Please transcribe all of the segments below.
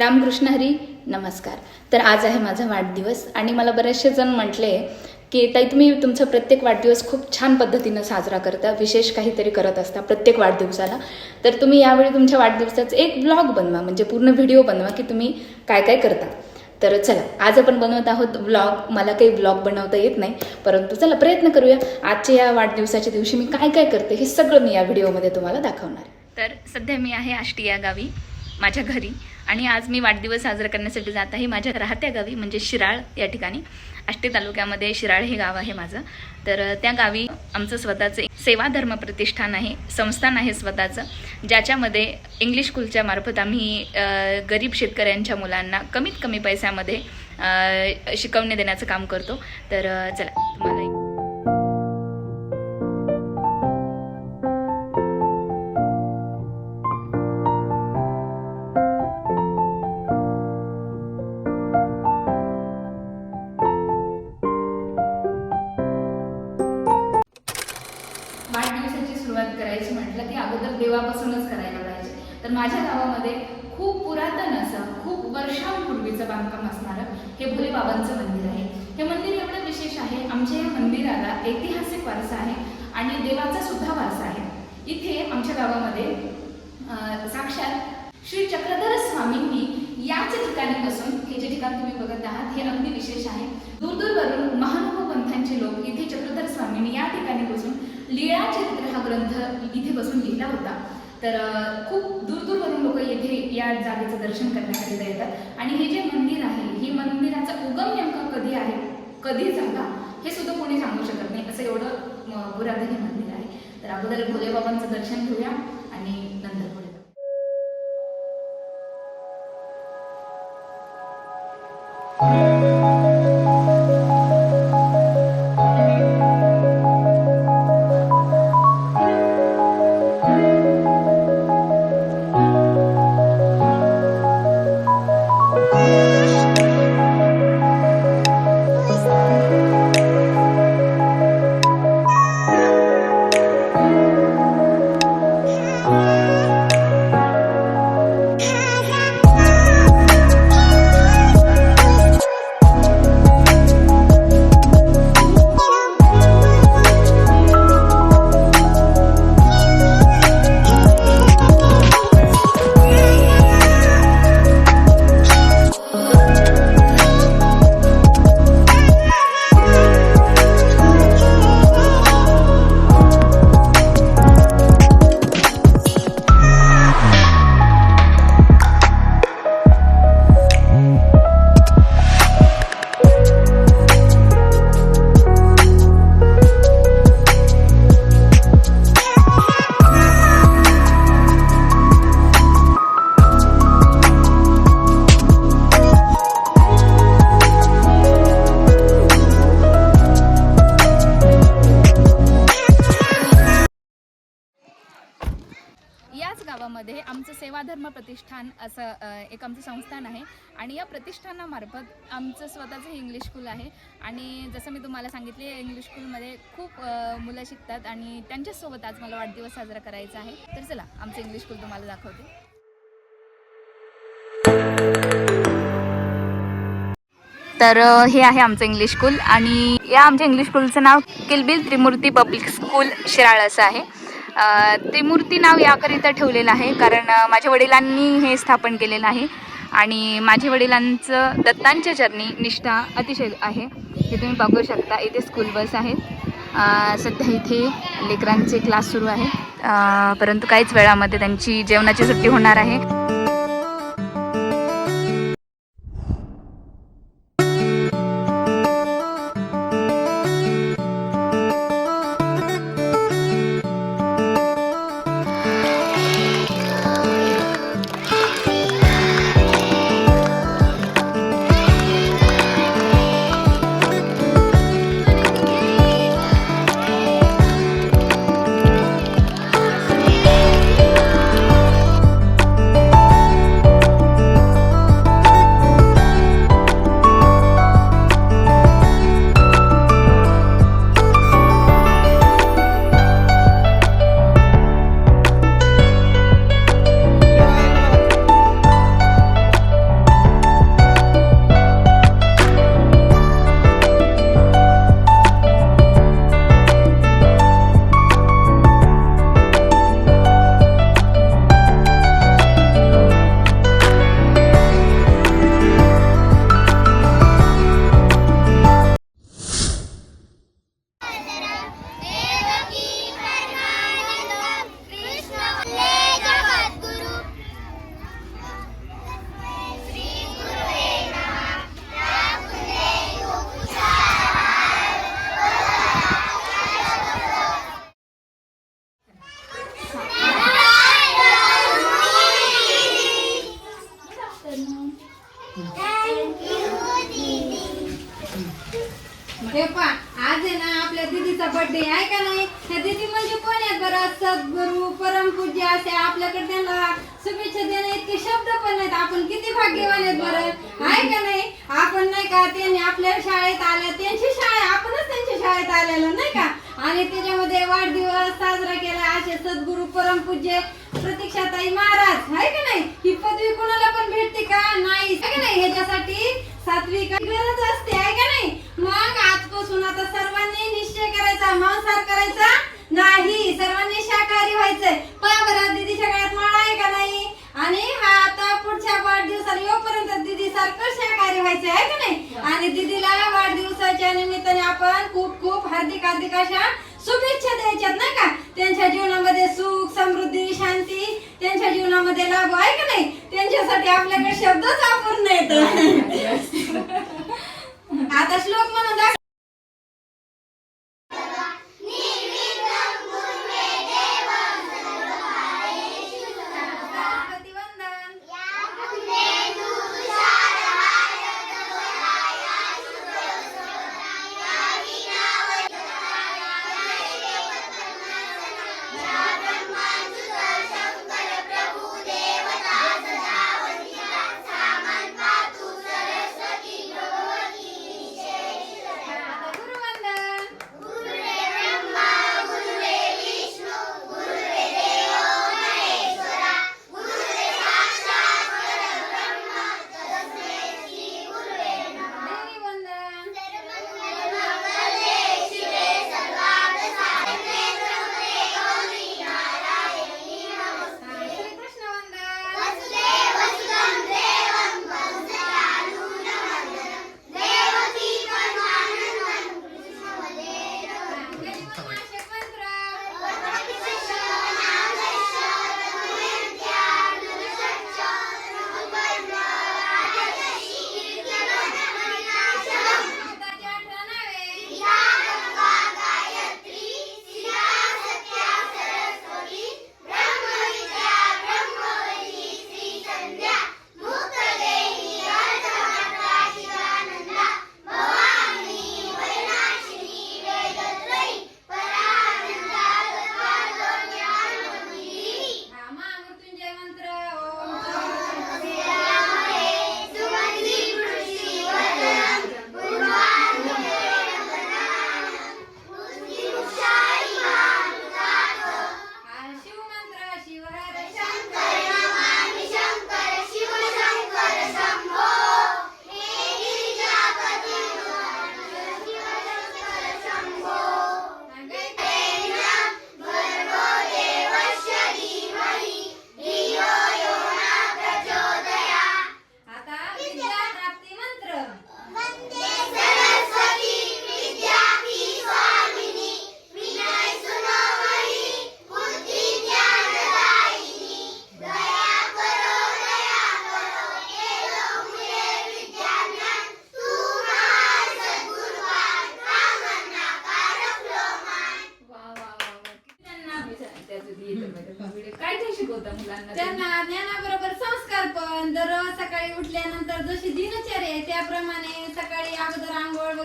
रामकृष्ण हरी नमस्कार. तर आज आहे माझा वाढदिवस आणि मला बरेचसे जण म्हटले की ताई तुम्ही तुमचा प्रत्येक वाढदिवस खूप छान पद्धतीनं साजरा करता विशेष काहीतरी करत असता प्रत्येक वाढदिवसाला. तर तुम्ही यावेळी तुमच्या वाढदिवसाचं एक ब्लॉग बनवा म्हणजे पूर्ण व्हिडिओ बनवा की तुम्ही काय काय करता. तर चला आज आपण बनवत आहोत ब्लॉग मला काही ब्लॉग बनवता येत नाही परंतु चला प्रयत्न करूया. आजच्या या वाढदिवसाच्या दिवशी मी काय काय करते हे सगळं मी या व्हिडिओमध्ये तुम्हाला दाखवणार तर सध्या मी आहे आष्टी या गावी. माझ्या घरी. आणि आज मी वाढदिवस साजरा करण्यासाठी जात आहे माझ्या राहत्या गावी म्हणजे शिराळ या ठिकाणी. आष्टी तालुक्यामध्ये शिराळ हे गाव आहे माझं. तर त्या गावी आमचं स्वतःचं एक सेवा धर्म प्रतिष्ठान आहे संस्थान आहे स्वतःचं ज्याच्यामध्ये इंग्लिश स्कूलच्या मार्फत आम्ही गरीब शेतकऱ्यांच्या मुलांना कमीत कमी पैशामध्ये शिकवणे देण्याचं काम करतो. तर चला तुम्हाला वारसा आहे. आणि देवाचा सुद्धा वारसा आहे. इथे आमच्या गावामध्ये साक्षात श्री चक्रधर स्वामींनी याच ठिकाणी बसून हे जे ठिकाण तुम्ही बघत आहात हे अगदी विशेष आहे. दूरदूरवरून महानुभव पंथांचे लोक इथे चक्रधर स्वामींनी या ठिकाणी बसून लीळा चरित्र हा ग्रंथ इथे बसून लिहिला होता. तर खूप दूरदूरवरून लोक येथे या जागेचं दर्शन करण्याकरिता येतात. आणि हे जे मंदिर आहे हे मंदिराचा उगम नेमका कधी आहे कधी झाला हे सुद्धा कोणी सांगू शकत नाही. असं एवढं पुरातन हे मंदिर आहे. तर अगोदर भोलेबाबांचं दर्शन घेऊया. गावामध्ये आमचं सेवाधर्म प्रतिष्ठान असं एक आमचं संस्थान आहे. आणि या प्रतिष्ठानामार्फत आमचं स्वतःचं इंग्लिश स्कूल आहे. आणि जसं मी तुम्हाला सांगितले इंग्लिश स्कूलमध्ये खूप मुलं शिकतात आणि त्यांच्यासोबत आज मला वाढदिवस साजरा करायचा आहे. तर चला आमचं इंग्लिश स्कूल तुम्हाला दाखवते. तर हे आहे आमचं इंग्लिश स्कूल आणि या आमच्या इंग्लिश स्कूलचं नाव किलबिल त्रिमूर्ती पब्लिक स्कूल शिराळ असं आहे. ते मूर्ती नाव याकरिता ठेवलेलं आहे कारण माझ्या वडिलांनी हे स्थापन केलेलं आहे. आणि माझ्या वडिलांचं दत्तांच्या चरणी निष्ठा अतिशय आहे. हे तुम्ही बघू शकता इथे स्कूल बस आहेत. सध्या इथे लेकरांचे क्लास सुरू आहेत. परंतु काहीच वेळामध्ये त्यांची जेवणाची सुट्टी होणार आहे. का त्यांनी आपल्या शाळेत आल्या त्यांची शाळा आपणच त्यांच्या शाळेत आलेलो नाही का? आणि त्याच्यामध्ये वाढदिवस साजरा केला असे सद्गुरु परमपूज्य प्रतीक्षाताई महाराज आहे का नाही? ही पदवी कोणाला पण भेटते का? नाही. आहे का नाही? ह्याच्यासाठी सात्विक गरज असते आहे का नाही? मग आजपासून आता सर्वांनी निश्चय करायचा मांसाहार करायचा? नाही सर्वांनी शाकाहारी व्हायचंय. पहा बरं दीदीच्या गळ्यात माळा आहे का नाही? आणि येऊपर्यंत दीदी सारखं शाकाहारी व्हायचं आहे का नाही? आणि दीदीला वाढदिवसाच्या निमित्ताने आपण खूप खूप हार्दिक हार्दिक अशा शुभेच्छा द्यायच्यात नाही का? त्यांच्या जीवनामध्ये सुख समृद्धी शांती त्यांच्या जीवनामध्ये लाभ आहे का नाही? त्यांच्यासाठी आपल्याकडे शब्दच अपूर्ण येत. आता श्लोक म्हणून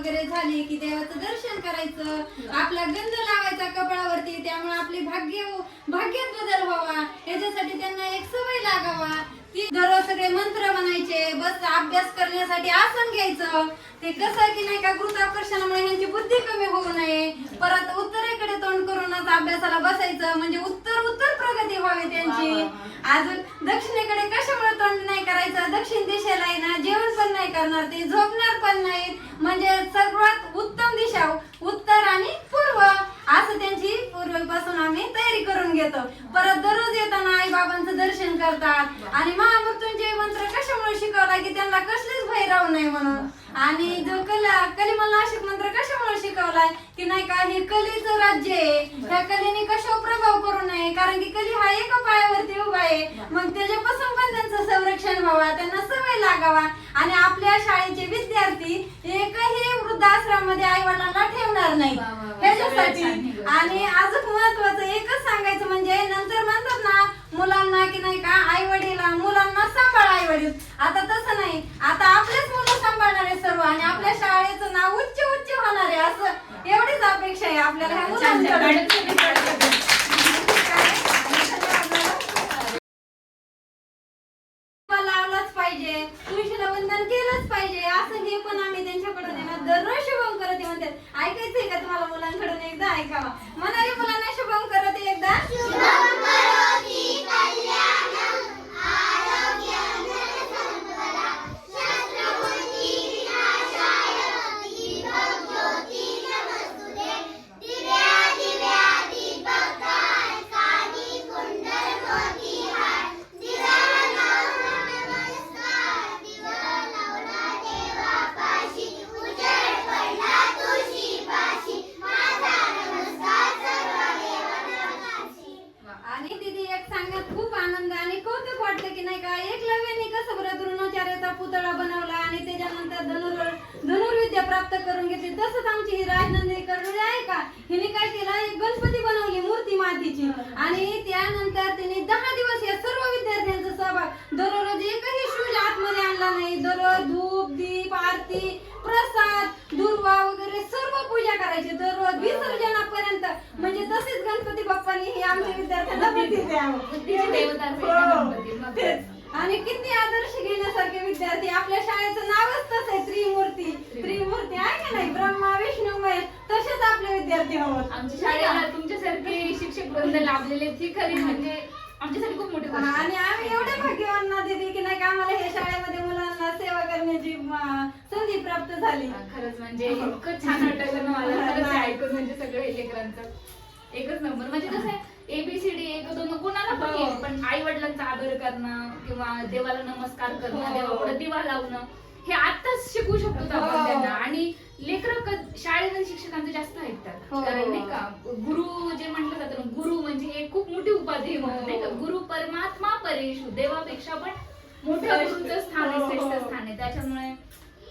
वगैरे झाली की देवाचं दर्शन करायचं. आपला गंध लावायचा कपाळावरती त्यामुळे आपली भाग्य भाग्यात बदल व्हावा. याच्यासाठी त्यांना एक सवय लागावा. ती दररोज सगळे मंत्र म्हणायचे बस अभ्यास करण्यासाठी आसन घ्यायचं. ते कसं की नाही का गुरुत्वाकर्षणामुळे ह्यांची बुद्धी कमी होऊ नये. परत उत्तरेकडे तोंड करूनच अभ्यासाला बसायचं म्हणजे उत्तर उत्तर प्रगती व्हावी त्यांची. अजून दक्षिणेकडे कशामुळे तोंड नाही करायचं? दक्षिण दिशेला ना जेवण पण नाही करणार ते झोपणार पण नाही म्हणजे सर्वात उत्तम दिशा उत्तर आणि पूर्व. असं त्यांची पूर्वीपासून आम्ही तयारी करून घेतो. परत दररोज येताना आई बाबांचं दर्शन करतात. आणि महामृत्युंजय मंत्र कशामुळे शिकवला की त्यांना कसलीच भय राहू नये म्हणून? आणि जो कला कलिमल नाशिक मंत्र कशामुळे शिकवलाय की नाही का हे कलीचं राज्य आहे. त्या कलेने कशावर प्रभाव करू नये? कारण की कली हा एका पायावरती उभा आहे. मग त्याच्यापासून पण त्यांचं संरक्षण व्हावा त्यांना सवय लागावा. आणि आपल्या शाळेचे विद्यार्थी एकही वृद्धाश्रमामध्ये आई वडिलांना ठेवणार नाही. ह्याच्यासाठी गोष्ट. आणि अजून महत्वाचं एकच सांगायचं म्हणजे नंतर म्हणतात ना मुलांना की नाही का आई वडील मुलांना सांभाळ आई वडील आता तसं नाही. आता आपलेच मुलं सांभाळणार आहे सर्व आणि आपल्या शाळेचं नाव उच्च उच्च होणार आहे असं एवढीच अपेक्षा आहे आपल्याला ह्या बुद्धीची देवता असेल ना हो, गणपती, मग तेच. आणि किती आदर्श घेण्यासारखे विद्यार्थी. आपल्या शाळेचं नावच तसं आहे त्रिमूर्ती. त्रिमूर्ती आहे का नाही? ब्रह्मा विष्णू महेश तसेच आपले विद्यार्थी आहोत आमच्या शाळेला तुमच्यासारखे शिक्षक वृंद लाभलेले ती खरी म्हणजे आमच्यासाठी खूप मोठी गोष्ट आहे. आणि आम्ही एवढे भाग्यवान ना दिदी की नाही का आम्हाला हे शाळेमध्ये मुलांना सेवा करण्याची संधी प्राप्त झाली. खरंच म्हणजे इतकं छान वाटलं ना मला. खरंच हे ऐकून म्हणजे सगळं लेकरांचं एकच नंबर. म्हणजे कसं आहे एबीसीडी एक दोन कोणाला पण हो. येईल पण आई वडिलांचा आदर करणं किंवा देवाला नमस्कार करणं हो. देवापुढे दिवा लावणं हे आताच शिकू शकतो आपण हो. त्यांना आणि लेकरं शाळेमध्ये शिक्षकांचं जास्त ऐकतात हो. कारण नाही का गुरु जे म्हटलं जातं ना, गुरु म्हणजे हे खूप मोठी उपाधी आहे म्हणून नाही का गुरु परमात्मा परेशू देवापेक्षा पण मोठ्या गुरुचं स्थान आहे हो. श्रेष्ठ स्थान आहे त्याच्यामुळे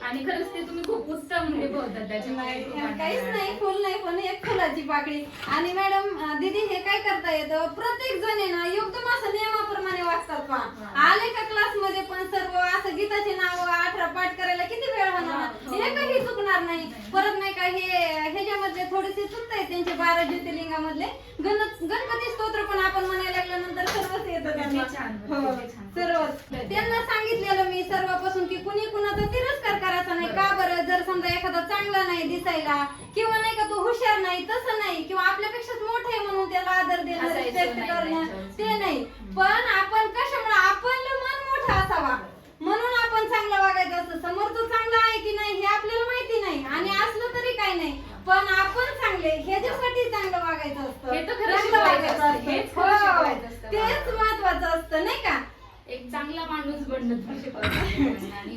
आणि खरंच ते तुम्ही खूप उत्तम नाही काहीच नाही. फुल नाही पण एक फुलाची पाकळी. आणि मॅडम दीदी हे काय करता येतं? प्रत्येक जण आहे ना एकदम असं नियमाप्रमाणे वागतात पहा. आले का क्लासमध्ये पण सर्व असं गीताचे नाव अठरा पाठ करायला किती वेळ होणार? हो. हे. काही चुकणार नाही. परत नाही का हे ह्याच्यामधले थोडेसे चुकतायत त्यांचे बारा ज्योतिर्लिंगामधले. गण गणपती स्तोत्र पण आपण म्हणायला लागल्यानंतर सर्वच येतं त्यांना. हो. सर्वच. त्यांना सांगितलेलं मी सर्वांपासून की कुणी कुणाचा तिरस्कार करायचा नाही. का बरं? जर समजा एखादा चांगला नाही दिसायला किंवा नाही का तो हुशार नाही तसं नाही किंवा आपल्यापेक्षाच मोठं आहे म्हणून त्याला आदर देणं असायचं रिस्पेक्ट नाही, करणं नाही, ते नाही. पण आपण कशामुळे आपण मन मोठा असावा. म्हणून आपण चांगलं वागायचं असतं. समोर तो चांगला आहे की नाही हे आपल्याला माहिती नाही आणि असलं तरी काही नाही. पण आपण चांगले ह्याच्यासाठी चांगलं वागायचं असतं. हे तर खरं चांगलं शिकवायचं वागायचं असतं. हेच खरं हो, शिकवायचं असतं. तेच महत्वाचं असतं नाही का? चांगला माणूस बनणं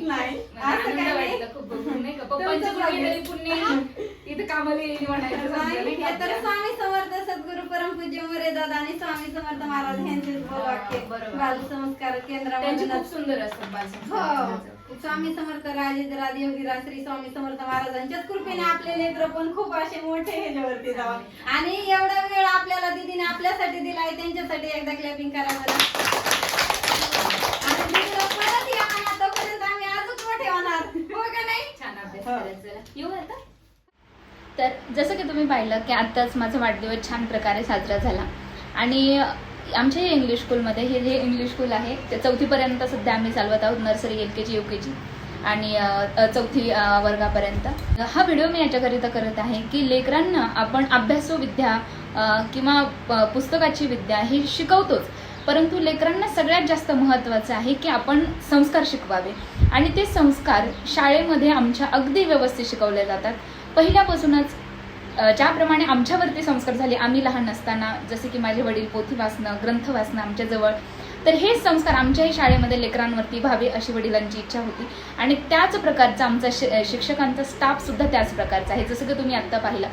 नाही, मला असं आनंद काही नाही. वाटला खूप बघून नाही का तुमचं पप्पांचं भाग्य. कुठेतरी पुण्य इथं कामाला येईल म्हणायचं समजा, नाही, नाही का तर आपल्या? स्वामी समर्थ सद्गुरु परमपूज्य मोरे दादा आणि स्वामी समर्थ महाराज यांचे वाक्य बरोबर. बाल संस्कार त्यांची सुंदर असतात बालसंस्कार. हो स्वामी समर्थ राजेंद्र योगीराज श्री स्वामी समर्थ महाराजांच्याच कृपेने आपले लेकर पण खूप असे मोठे ह्याच्यावरती जावा आणि एवढा वेळ आपल्याला दिदीने आपल्यासाठी दिलाय त्यांच्यासाठी एकदा क्लॅपिंग करा बरं आणि दीदीला परत या म्हणा, तोपर्यंत आम्ही अजून मोठे होणार हो का नाही येऊ आता? तर जसं की तुम्ही पाहिलं की आत्ताच माझा वाढदिवस छान प्रकारे साजरा झाला. आणि आमच्या या इंग्लिश स्कूलमध्ये हे जे इंग्लिश स्कूल आहे ते चौथीपर्यंत सध्या आम्ही चालवत आहोत nursery L K G U K G आणि चौथी वर्गापर्यंत. हा व्हिडिओ मी याच्याकरिता करत आहे की लेकरांना आपण अभ्यासू विद्या किंवा पुस्तकाची विद्या ही शिकवतोच. परंतु लेकरांना सगळ्यात जास्त महत्त्वाचं आहे की आपण संस्कार शिकवावे. आणि ते संस्कार शाळेमध्ये आमच्या अगदी व्यवस्थित शिकवले जातात. पहिल्यापासूनच ज्याप्रमाणे आमच्यावरती संस्कार झाले आम्ही लहान असताना जसे की माझे वडील पोथी वाचणं ग्रंथ वाचणं आमच्याजवळ तर हे संस्कार आमच्याही शाळेमध्ये लेकरांवरती व्हावे अशी वडिलांची इच्छा होती. आणि त्याच प्रकारचा आमचा शिक्षकांचा स्टाफ सुद्धा त्याच प्रकारचा आहे. जसं की तुम्ही आत्ता पाहिलं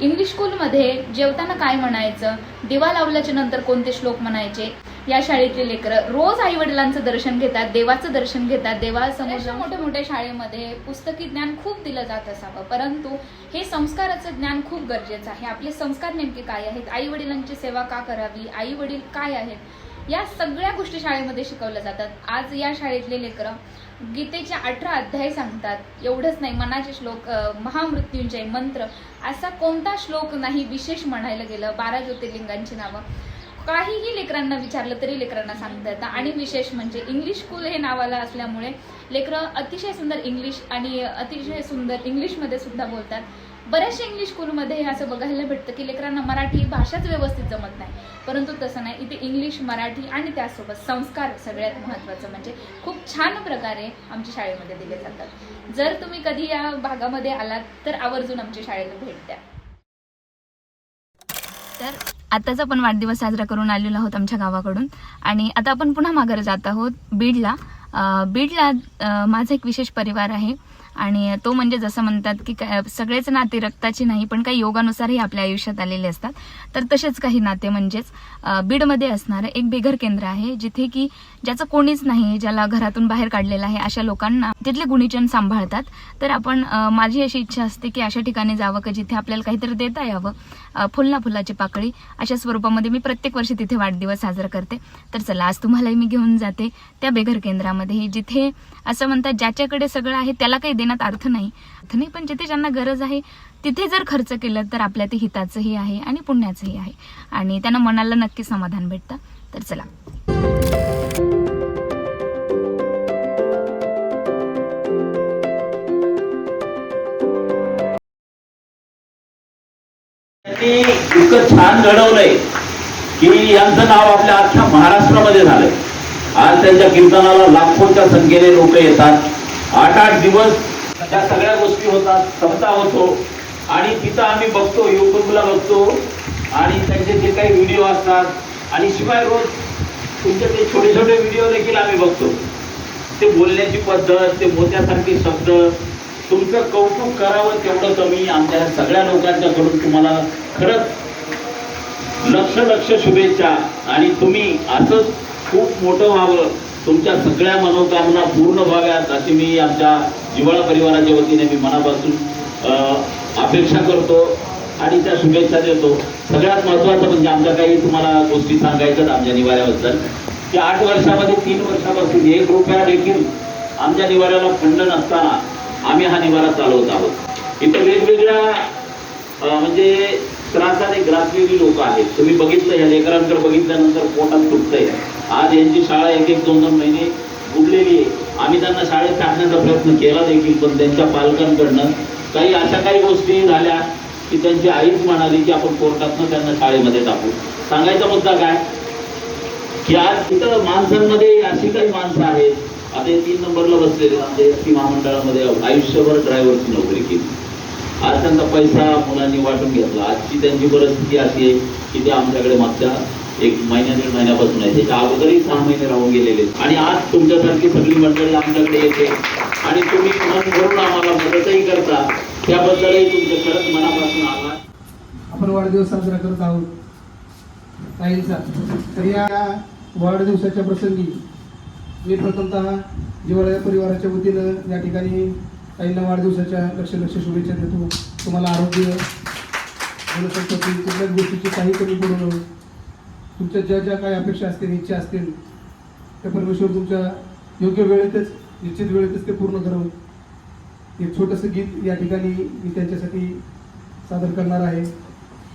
इंग्लिश स्कूलमध्ये जेवताना काय म्हणायचं? दिवा लावल्याच्या नंतर कोणते श्लोक म्हणायचे? या शाळेतले लेकरं रोज आई वडिलांचं दर्शन घेतात देवाचं दर्शन घेतात देवासमोर मोठ्या मोठ्या शाळेमध्ये पुस्तकी ज्ञान खूप दिलं जात असावं. परंतु हे संस्काराचं ज्ञान खूप गरजेचं आहे. आपले संस्कार नेमके काय आहेत? आई वडिलांची सेवा का करावी? आई वडील काय आहेत? या सगळ्या गोष्टी शाळेमध्ये शिकवल्या जातात. आज या शाळेतले लेकरं गीतेचे अठरा अध्याय सांगतात. एवढंच नाही मनाचे श्लोक महामृत्यूंचे महामृत्युंजय मंत्र असा कोणता श्लोक नाही विशेष म्हणायला गेलं बारा ज्योतिर्लिंगांची नावं. काहीही लेकरांना विचारलं तरी लेकरांना सांगता येतं. आणि विशेष म्हणजे इंग्लिश स्कूल हे नावाला असल्यामुळे लेकरं अतिशय सुंदर इंग्लिश आणि अतिशय सुंदर इंग्लिशमध्ये सुद्धा बोलतात. बऱ्याचशा इंग्लिश स्कूलमध्ये हे असं बघायला भेटतं की लेकरांना मराठी भाषाच व्यवस्थित जमत नाही. परंतु तसं नाही. इथे इंग्लिश मराठी आणि त्यासोबत संस्कार सगळ्यात महत्त्वाचं म्हणजे खूप छान प्रकारे आमच्या शाळेमध्ये दिले जातात. जर तुम्ही कधी या भागामध्ये आलात तर आवर्जून आमच्या शाळेला भेट द्या. तर आताच आपण वाढदिवस साजरा करून आलेलो आहोत आमच्या गावाकडून. आणि आता आपण पुन्हा माघार जात आहोत बीडला. बीडला माझा एक विशेष परिवार आहे. आणि तो म्हणजे जसं म्हणतात की काय- सगळेच नाते रक्ताची नाही पण काही योगानुसारही आपल्या आयुष्यात आलेले असतात. तर तसेच काही नाते म्हणजेच बीडमध्ये असणारं एक बेघर केंद्र आहे जिथे की ज्याचं कोणीच नाही ज्याला घरातून बाहेर काढलेलं आहे अशा लोकांना तिथले गुणीजन सांभाळतात. तर आपण माझी अशी इच्छा असते की अशा ठिकाणी जावं का जिथे आपल्याला काहीतरी देता यावं. फुलना फुलाची पाकळी अशा स्वरूपामध्ये मी प्रत्येक वर्षी तिथे वाढदिवस साजरा करते. तर चला आज तुम्हालाही मी घेऊन जाते त्या बेघर केंद्रामध्ये जिथे असं म्हणतात ज्याच्याकडे सगळं आहे त्याला काही देण्यात अर्थ नाही. अर्थ नाही पण जिथे ज्यांना गरज आहे तिथे जर खर्च केलं तर आपल्या ते हिताचंही आहे आणि पुण्याचंही आहे. आणि त्यांना मनाला नक्की समाधान भेटतं. तर चला. त्यांनी इतकं छान घडवलंय की यांचं नाव आपल्या अख्ख्या महाराष्ट्रामध्ये झालंय. आज त्यांच्या कीर्तनाला लाखोच्या संख्येने लोक येतात. आठ आठ दिवस त्या सगळ्या गोष्टी होतात सप्ताह होतो. आणि तिथं आम्ही बघतो युट्यूबला बघतो. आणि त्यांचे जे काही व्हिडिओ असतात आणि शिवाय रोज तुमचे ते छोटे छोटे व्हिडिओ देखील आम्ही बघतो. ते बोलण्याची पद्धत ते मोत्यासारखे शब्द तुमचं कौतुक करावं तेवढं कमी आमच्या सगळ्या लोकांच्याकडून तुम्हाला खरंच लक्ष लक्ष शुभेच्छा. आणि तुम्ही असंच खूप मोठं व्हावं. तुमच्या सगळ्या मनोकामना पूर्ण व्हाव्यात अशी मी आमच्या जिवाळा परिवाराच्या वतीने मी मनापासून अपेक्षा करतो आणि त्या शुभेच्छा देतो. सगळ्यात महत्त्वाचं म्हणजे आमच्या काही तुम्हाला गोष्टी सांगायच्यात आमच्या निवाऱ्याबद्दल. की आठ वर्षामध्ये तीन वर्षापासून एक रुपया देखील आमच्या निवाऱ्याला फंड नसताना आम्ही हा निवारा चालवत आहोत. इथं वेगवेगळ्या म्हणजे त्रासाने ग्रासलेली लोक आहेत. तुम्ही बघितलं या लेकरांकडे बघितल्यानंतर पोटात दुखतंय. आज यांची शाळा एक एक दोन दोन महिने बुडलेली आहे. आम्ही त्यांना शाळेत टाकण्याचा प्रयत्न केला देखील पण त्यांच्या पालकांकडनं काही अशा काही गोष्टी झाल्या की त्यांची आईच म्हणाली की आपण कोर्टातनं त्यांना शाळेमध्ये टाकू. सांगायचा मुद्दा काय? की आज इथं माणसांमध्ये अशी काही माणसं आहेत आता तीन नंबरला बसलेले आमच्या एस टी महामंडळामध्ये आयुष्यभर ड्रायव्हरची नोकरी केली. आज त्यांचा पैसा मुलांनी वाटून घेतला. आजची त्यांची परिस्थिती अशी आहे की ते आमच्याकडे मागच्या एक महिन्या दीड महिन्यापासून आहे. त्याच्या अगोदरही सहा महिने राहून गेलेले आहेत. आणि आज तुमच्यासारखी सगळी मंडळी आमच्याकडे येते. आणि तुम्ही मन भरून आम्हाला मदतही करता. त्याबद्दलही तुमचे खरंच मनापासून आभार. आपण वाढदिवस साजरा करत आहोत. तर या वाढदिवसाच्या प्रसंगी मी प्रथमतः जिवाळ्या परिवाराच्या वतीनं या ठिकाणी ताईंना वाढदिवसाच्या लक्ष लक्ष शुभेच्छा देतो. तुम्हाला आरोग्य मनसंपत्ती कुठल्याच गोष्टीची काही कमी पडू नये. तुमच्या ज्या ज्या काही अपेक्षा असतील इच्छा असतील त्या परमेश्वर तुमच्या योग्य वेळेतच निश्चित वेळेतच ते पूर्ण करून एक छोटंसं गीत या ठिकाणी मी त्यांच्यासाठी सादर करणार आहे.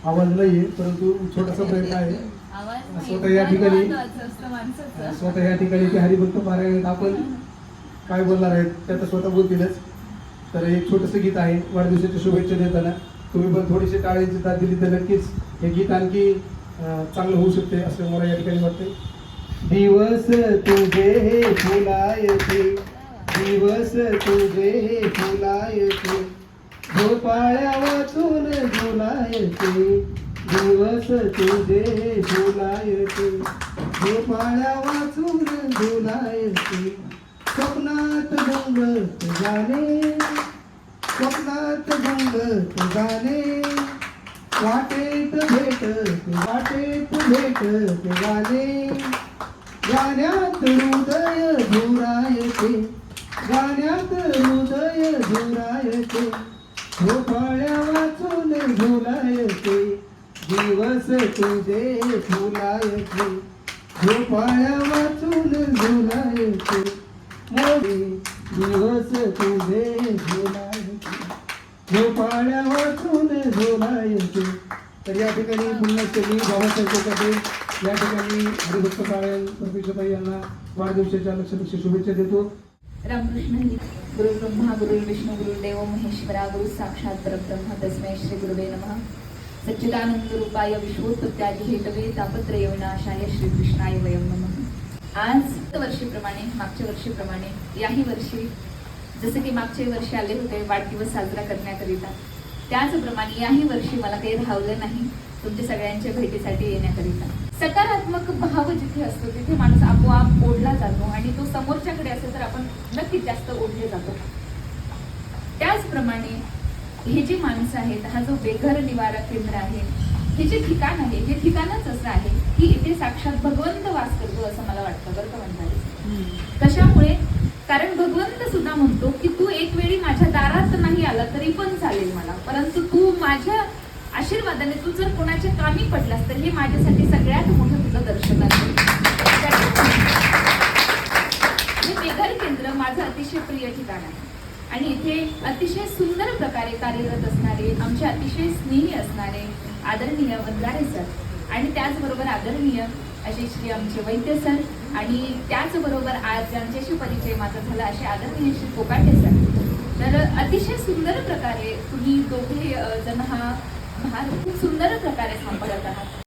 आवाज नाही आहे परंतु छोटासा प्रयत्न आहे. स्वतः या ठिकाणी स्वतः या ठिकाणी ते हरिभक्त पारायण आपण काय बोलणार आहेत त्या तर स्वतः बोलतीलच. तर एक छोटंसं गीत आहे वाढदिवसाच्या शुभेच्छा देताना. तुम्ही पण थोडीशी टाळ्यांची दाद दिली तर नक्कीच हे गीत आणखी चांगलं होऊ शकते असं मला या ठिकाणी वाटते दिवस तुझे फुलायचे दिवस तुझे फुलायचे झोपाळ्या वाचून झुलायचे. दिवस तुझे झुलायचे झोपाळ्या वाचून झुलायते स्वप्नात भंग जाणे स्वप्नात भंग गाणे वाटेत भेट वाटेत भेट गाणे गाण्यात हृदय झुरायते गाण्यात हृदय झुरायते झोपाळ्या वाचून झुलायते दिवस तुझे फुलायचे झोपाळ्या वाचून झुलायचे. मोठे दिवस तुझे झुलायचे झोपाळ्या वाचून झुलायचे. तर या ठिकाणी पुण्यश्री बाबासाहेब कोकाटे या ठिकाणी हरिभक्त पारायण प्रतीक्षाताई यांना वाढदिवसाच्या लक्ष शुभेच्छा देतो. रामकृष्ण गुरु ब्रह्मा गुरु विष्णू गुरु देव महेश्वरा गुरु साक्षात परब्रह्म तस्मै श्री गुरुवे नमः. सच्चिदानंद रूपाय विश्वोत्पत्त्यादि हेतवे तापत्रय विनाशाय श्रीकृष्णाय वयम नम. आज वर्षीप्रमाणे मागच्या वर्षीप्रमाणे याही वर्षी जसं की मागच्या वर्षी आले होते वाढदिवस साजरा करण्याकरिता त्याचप्रमाणे याही वर्षी मला काही राहवलं नाही तुमच्या सगळ्यांच्या भेटीसाठी येण्याकरिता. सकारात्मक भाव जिथे असतो तिथे माणूस आपोआप ओढला जातो आणि तो समोरच्याकडे असेल तर आपण नक्कीच जास्त ओढले जातो. त्याचप्रमाणे हे जे माणसं आहेत हा जो बेघर निवारा केंद्र आहे हे जे ठिकाण आहे हे ठिकाणच असं आहे की इथे साक्षात भगवंत वास करतो असं मला वाटतं बरं का म्हणतात कशामुळे? कारण भगवंत सुद्धा म्हणतो की तू एक वेळी माझ्या दारात नाही आला तरी पण चालेल मला. परंतु तू माझ्या आशीर्वादाने तू जर कोणाच्या कामी पडलास तर हे माझ्यासाठी सगळ्यात मोठं तुझं दर्शन असेल हे बेघर केंद्र माझं अतिशय प्रिय ठिकाण आहे. आणि इथे अतिशय सुंदर प्रकारे कार्यरत असणारे आमचे अतिशय स्नेही असणारे आदरणीय वंजारे सर. आणि त्याचबरोबर आदरणीय असे श्री आमचे वैद्य सर. आणि त्याचबरोबर आज ज्यांच्याशी परिचय माझा झाला असे आदरणीय श्री कोकाटे सर. तर अतिशय सुंदर प्रकारे तुम्ही दोघे जण हा भार खूप सुंदर प्रकारे सांभाळत आहात.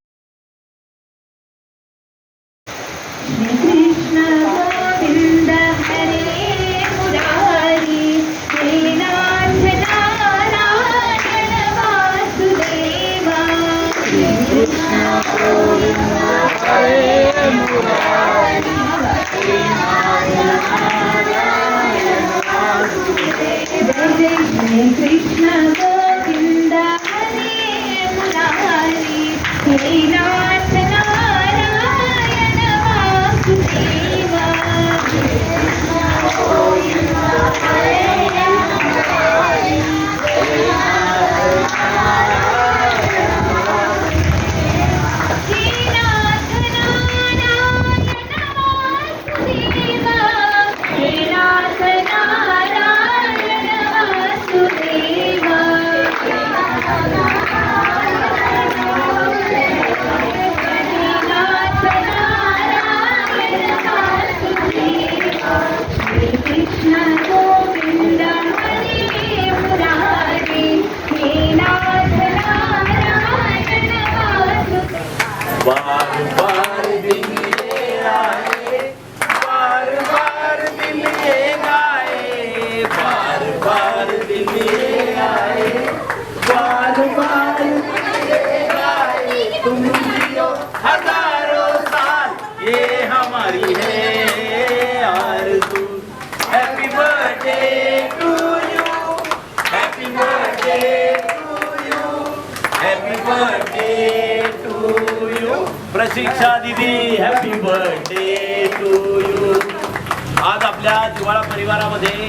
आपल्या जिवाळा परिवारामध्ये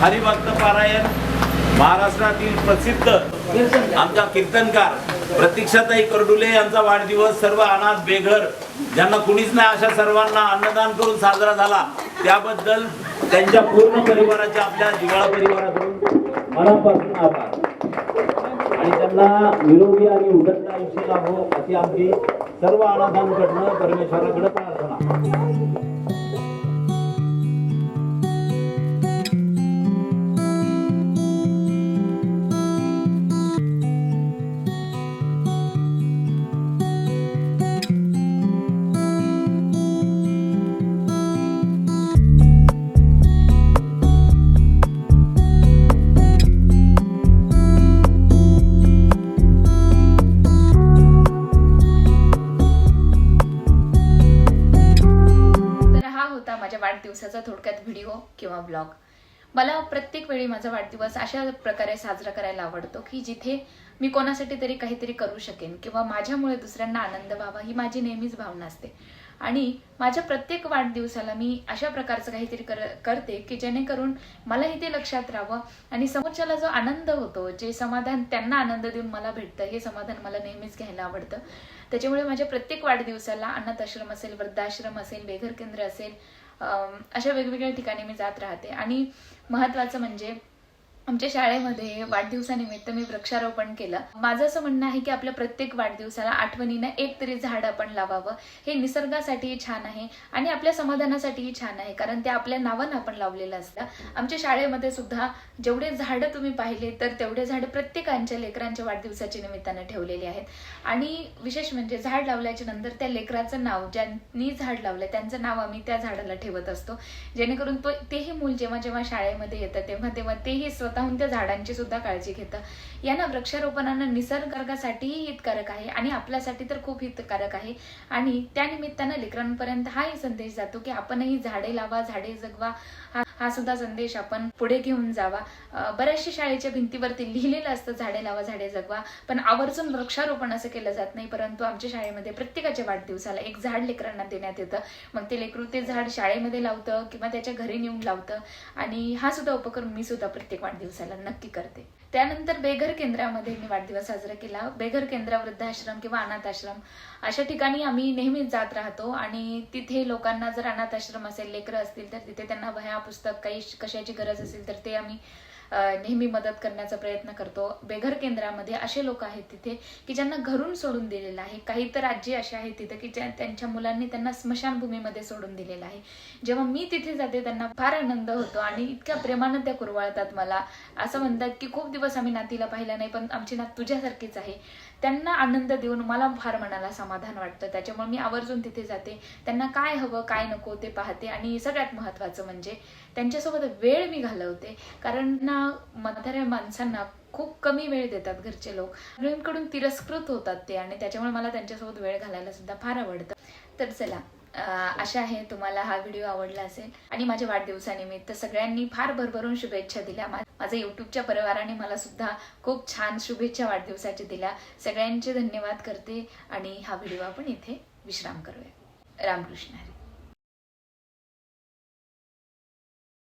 हरिभक्त पारायण महाराष्ट्रातील प्रसिद्ध आमच्या कीर्तनकार प्रतीक्षाताई करडुले यांचा वाढदिवस सर्व अनाथ बेघर ज्यांना कुणीच नाही अशा सर्वांना अन्नदान करून साजरा झाला. त्याबद्दल त्यांच्या पूर्ण परिवाराच्या आपल्या जिवाळा परिवाराकडून मनापासून आभार. आणि त्यांना निरोगी आणि उदंड आयुष्य लाभो अशी आमची सर्व अनाथांकडनं परमेश्वराकडे प्रार्थना प्रत्येक वेळी माझा वाढदिवस अशा प्रकारे साजरा करायला आवडतो की जिथे मी कोणासाठी तरी काहीतरी करू शकेन किंवा माझ्यामुळे दुसऱ्यांना आनंद व्हावा ही माझी नेहमीच भावना असते. आणि माझ्या प्रत्येक वाढदिवसाला मी अशा प्रकारचं काहीतरी कर करते की जेणेकरून मलाही ते लक्षात राहावं आणि समोरच्याला जो आनंद होतो जे समाधान त्यांना आनंद देऊन मला भेटतं हे समाधान मला नेहमीच घ्यायला आवडतं. त्याच्यामुळे माझ्या प्रत्येक वाढदिवसाला अनाथ आश्रम असेल वृद्धाश्रम असेल बेघर केंद्र असेल अशा वेगवेगळ्या ठिकाणी मी जात राहते. आणि महत्त्वाचं म्हणजे आमच्या शाळेमध्ये वाढदिवसानिमित्त मी वृक्षारोपण केलं. माझं असं म्हणणं आहे की आपल्या प्रत्येक वाढदिवसाला आठवणीनं एक तरी झाड आपण लावावं. हे निसर्गासाठीही छान आहे आणि आपल्या समाधानासाठीही छान आहे कारण ते आपल्या नावानं आपण लावलेलं असतं. आमच्या शाळेमध्ये सुद्धा जेवढे झाडं तुम्ही पाहिले तर तेवढे झाडं प्रत्येकांच्या लेकरांच्या वाढदिवसाच्या निमित्तानं ठेवलेले आहेत. आणि विशेष म्हणजे झाड लावल्याच्या नंतर त्या लेकराचं नाव ज्यांनी झाड लावलं त्यांचं नाव आम्ही त्या झाडाला ठेवत असतो. जेणेकरून तो तेही मूल जेव्हा जेव्हा शाळेमध्ये येतं तेव्हा तेव्हा तेही स्वतःहून त्या झाडांची सुद्धा काळजी घेतं. यानं वृक्षारोपणानं निसर्गासाठीही हितकारक आहे आणि आपल्यासाठी तर खूप हितकारक आहे. आणि त्यानिमित्तानं लेकरांपर्यंत हाही संदेश जातो की आपणही झाडे लावा झाडे जगवा हा हा सुद्धा संदेश आपण पुढे घेऊन जावा. बऱ्याचशा शाळेच्या भिंतीवरती लिहिलेलं असतं झाडे लावा झाडे जगवा पण आवर्जून वृक्षारोपण असं केलं जात नाही परंतु आमच्या शाळेमध्ये प्रत्येकाच्या वाढदिवसाला एक झाड लेकरांना देण्यात येतं. मग ते लेकरू ते झाड शाळेमध्ये लावतं किंवा त्याच्या घरी नेऊन लावतं. आणि हा सुद्धा उपक्रम मी सुद्धा प्रत्येक वाढदिवसाला नक्की करते. त्यानंतर बेघर केंद्रामध्ये मी वाढदिवस साजरा केला. बेघर केंद्र वृद्धाश्रम किंवा अनाथाश्रम अशा ठिकाणी आम्ही नेहमीच जात राहतो आणि तिथे लोकांना जर अनाथ आश्रम असेल लेकरं असतील तर तिथे त्यांना वह्या पुस्तक काही कशाची गरज असेल तर ते आम्ही नेहमी मदत करण्याचा प्रयत्न करतो. बेघर केंद्रामध्ये असे लोक आहेत तिथे की ज्यांना घरून सोडून दिलेलं आहे. काही तर आजी अशा आहेत तिथे की ज्या त्यांच्या मुलांनी त्यांना स्मशानभूमीमध्ये सोडून दिलेलं आहे. जेव्हा मी तिथे जाते त्यांना फार आनंद होतो आणि इतक्या प्रेमानं त्या कुरवाळतात मला. असं म्हणतात की खूप दिवस आम्ही नातीला पाहिला नाही पण आमची नात तुझ्यासारखीच आहे. त्यांना आनंद देऊन मला फार मनाला समाधान वाटतं. त्याच्यामुळे मी आवर्जून तिथे जाते. त्यांना काय हवं काय नको ते पाहते. आणि सगळ्यात महत्त्वाचं म्हणजे त्यांच्यासोबत वेळ मी घालवते. कारण ना म्हाताऱ्या माणसांना खूप कमी वेळ देतात घरचे लोक. मुलींकडून तिरस्कृत होतात ते आणि त्याच्यामुळे मला त्यांच्यासोबत वेळ घालायला सुद्धा फार आवडतं. तर चला आशा आहे. तुम्हाला हा व्हिडिओ आवडला असेल आणि माझ्या वाढदिवसानिमित्त सगळ्यांनी फार भरभरून शुभेच्छा दिल्या. माझ्या युट्यूबच्या परिवाराने मला सुद्धा खूप छान शुभेच्छा वाढदिवसाच्या दिल्या. सगळ्यांचे धन्यवाद करते आणि हा व्हिडिओ आपण इथे विश्राम करूया. रामकृष्ण हरी.